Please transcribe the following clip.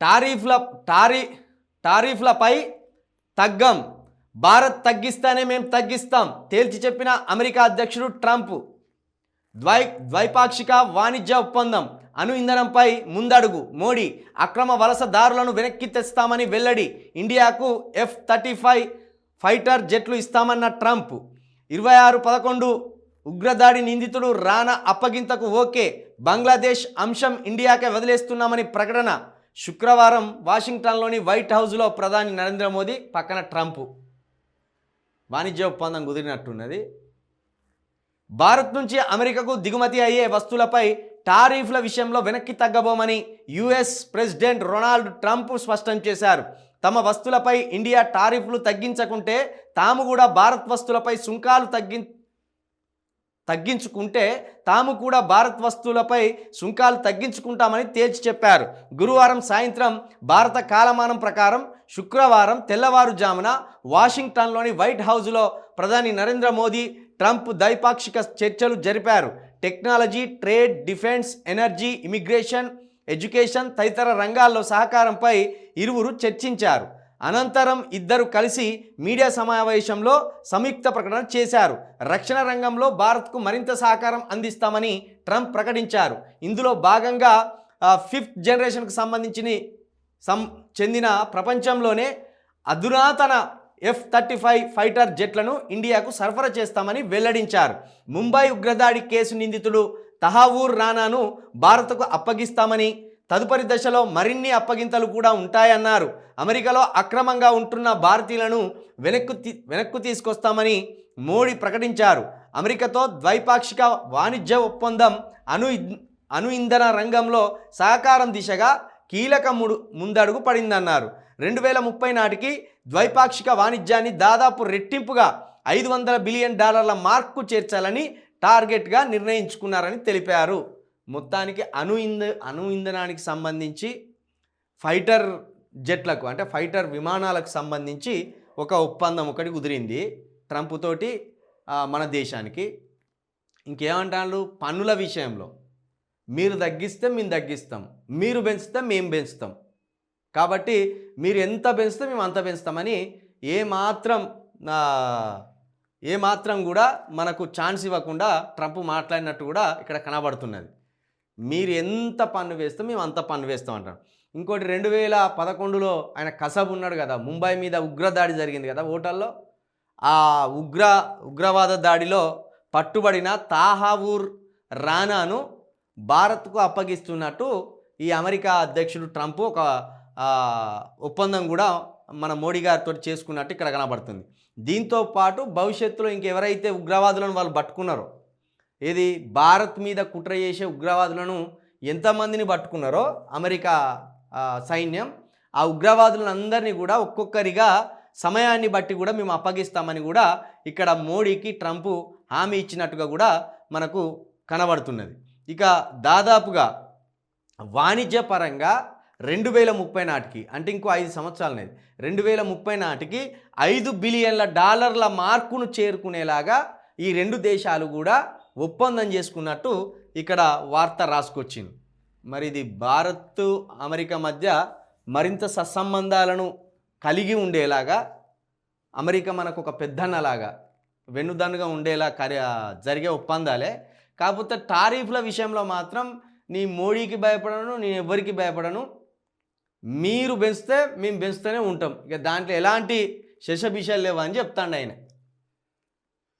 టారిఫ్ల టారి టారిఫ్లపై తగ్గం. భారత్ తగ్గిస్తానే మేము తగ్గిస్తాం తేల్చి చెప్పిన అమెరికా అధ్యక్షుడు ట్రంప్. ద్వై ద్వైపాక్షిక వాణిజ్య ఒప్పందం అణు ఇంధనంపై ముందడుగు. మోడీ అక్రమ వలసదారులను వెనక్కి తెస్తామని వెల్లడి. ఇండియాకు ఎఫ్ థర్టీ ఫైవ్ ఫైటర్ జెట్లు ఇస్తామన్న ట్రంప్. ఇరవై ఆరు పదకొండు ఉగ్రదాడి నిందితుడు రానా అప్పగింతకు ఓకే. బంగ్లాదేశ్ అంశం ఇండియాకే వదిలేస్తున్నామని ప్రకటన. శుక్రవారం వాషింగ్టన్లోని వైట్ హౌస్లో ప్రధాని నరేంద్ర మోదీ పక్కన ట్రంప్. వాణిజ్య ఒప్పందం కుదిరినట్టున్నది. భారత్ నుంచి అమెరికాకు దిగుమతి అయ్యే వస్తువులపై టారిఫ్ల విషయంలో వెనక్కి తగ్గబోమని యుఎస్ ప్రెసిడెంట్ రొనాల్డ్ ట్రంప్ స్పష్టం చేశారు. తమ వస్తువులపై ఇండియా టారిఫ్లు తగ్గించకుంటే తాము కూడా భారత్ వస్తువులపై సుంకాలు తగ్గి తగ్గించుకుంటే తాము కూడా భారత్ వస్తువులపై సుంకాలు తగ్గించుకుంటామని తేల్చి చెప్పారు. గురువారం సాయంత్రం భారత కాలమానం ప్రకారం శుక్రవారం తెల్లవారుజామున వాషింగ్టన్లోని వైట్ హౌస్లో ప్రధాని నరేంద్ర మోదీ ట్రంప్ ద్వైపాక్షిక చర్చలు జరిపారు. Technology trade defence energy immigration education తదితర రంగాల్లో సహకారంపై ఇరువురు చర్చించారు. అనంతరం ఇద్దరు కలిసి మీడియా సమావేశంలో సంయుక్త ప్రకటన చేశారు. రక్షణ రంగంలో భారత్కు మరింత సహకారం అందిస్తామని ట్రంప్ ప్రకటించారు. ఇందులో భాగంగా ఫిఫ్త్ జనరేషన్కు సంబంధించిన సం చెందిన ప్రపంచంలోనే అధునాతన ఎఫ్ థర్టీ ఫైవ్ ఫైటర్ జెట్లను ఇండియాకు సరఫరా చేస్తామని వెల్లడించారు. ముంబై ఉగ్రదాడి కేసు నిందితుడు తహావూర్ రానాను భారత్కు అప్పగిస్తామని తదుపరి దశలో మరిన్ని అప్పగింతలు కూడా ఉంటాయన్నారు. అమెరికాలో అక్రమంగా ఉంటున్న భారతీయులను వెనక్కు వెనక్కు తీసుకొస్తామని మోడీ ప్రకటించారు. అమెరికాతో ద్వైపాక్షిక వాణిజ్య ఒప్పందం అణు ఇ- అణు ఇంధన రంగంలో సహకారం దిశగా కీలక ముడు ముందడుగు పడిందన్నారు. రెండు వేల ముప్పై నాటికి ద్వైపాక్షిక వాణిజ్యాన్ని దాదాపు రెట్టింపుగా ఐదు వందల బిలియన్ డాలర్ల మార్కు చేర్చాలని టార్గెట్గా నిర్ణయించుకున్నారని తెలిపారు. మొత్తానికి అణు ఇంధ అణు ఇంధనానికి సంబంధించి ఫైటర్ జెట్లకు అంటే ఫైటర్ విమానాలకు సంబంధించి ఒక ఒప్పందం ఒకటి కుదిరింది ట్రంప్ తోటి మన దేశానికి. ఇంకేమంటారు పన్నుల విషయంలో. మీరు తగ్గిస్తే మేము తగ్గిస్తాం. మీరు పెంచితే మేము పెంచుతాం. కాబట్టి మీరు ఎంత పెంచితే మేము అంత పెంచుతామని ఏమాత్రం ఏమాత్రం ఏ మాత్రం కూడా మనకు ఛాన్స్ ఇవ్వకుండా ట్రంప్ మాట్లాడినట్టు కూడా ఇక్కడ కనబడుతున్నది. మీరు ఎంత పన్ను వేస్తే మేము అంత పన్ను వేస్తాం అంటారు. ఇంకోటి రెండు వేల పదకొండులో ఆయన కసబ్ ఉన్నాడు కదా ముంబై మీద ఉగ్రదాడి జరిగింది కదా హోటల్లో ఆ ఉగ్ర ఉగ్రవాద దాడిలో పట్టుబడిన తాహావూర్ రానాను భారత్కు అప్పగిస్తున్నట్టు ఈ అమెరికా అధ్యక్షుడు ట్రంప్ ఒక ఒప్పందం కూడా మన మోడీ గారితో చేసుకున్నట్టు ఇక్కడ కనబడుతుంది. దీంతో పాటు భవిష్యత్తులో ఇంకెవరైతే ఉగ్రవాదులను వాళ్ళు పట్టుకున్నారో ఏది? భారత్ మీద కుట్ర చేసే ఉగ్రవాదులను ఎంతమందిని పట్టుకున్నారో అమెరికా సైన్యం ఆ ఉగ్రవాదులను అందరినీ కూడా ఒక్కొక్కరిగా సమయాన్ని బట్టి కూడా మేము అప్పగిస్తామని కూడా ఇక్కడ మోడీకి ట్రంప్ హామీ ఇచ్చినట్టుగా కూడా మనకు కనబడుతున్నది. ఇక దాదాపుగా వాణిజ్యపరంగా రెండు వేల ముప్పై నాటికి అంటే ఇంకో ఐదు సంవత్సరాలనేది రెండు వేల ముప్పై నాటికి ఐదు బిలియన్ల డాలర్ల మార్కును చేరుకునేలాగా ఈ రెండు దేశాలు కూడా ఒప్పందం చేసుకున్నట్టు ఇక్కడ వార్త రాసుకొచ్చింది. మరి ఇది భారత్ అమెరికా మధ్య మరింత సత్సంబంధాలను కలిగి ఉండేలాగా అమెరికా మనకు ఒక పెద్దన్నలాగా వెన్నుదన్నుగా ఉండేలా కరి జరిగే ఒప్పందాలే. కాకపోతే టారిఫ్ల విషయంలో మాత్రం నీ మోడీకి భయపడను నేను ఎవరికి భయపడను. మీరు పెంచితే మేము పెంచుతూనే ఉంటాం. ఇక దాంట్లో ఎలాంటి శశభిషాలు లేవు అని చెప్తాండు ఆయన.